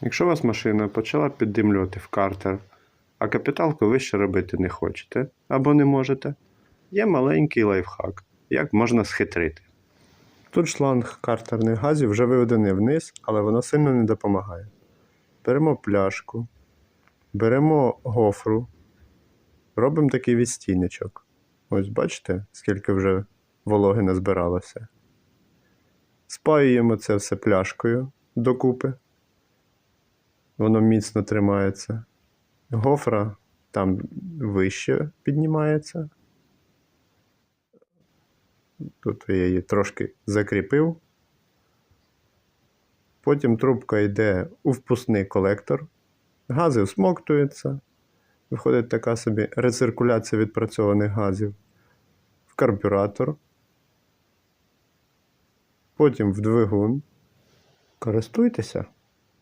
Якщо у вас машина почала піддимлювати в картер, а капіталку ви ще робити не хочете або не можете, є маленький лайфхак, як можна схитрити. Тут шланг картерних газів вже виведений вниз, але воно сильно не допомагає. Беремо пляшку, беремо гофру, робимо такий відстійничок. Ось бачите, скільки вже вологи назбиралося. Спаюємо це все пляшкою докупи. Воно міцно тримається. Гофра там вище піднімається. Тут я її трошки закріпив. Потім трубка йде у впускний колектор. Гази всмоктуються. Виходить така собі рециркуляція відпрацьованих газів в карбюратор. Потім в двигун. Користуйтеся.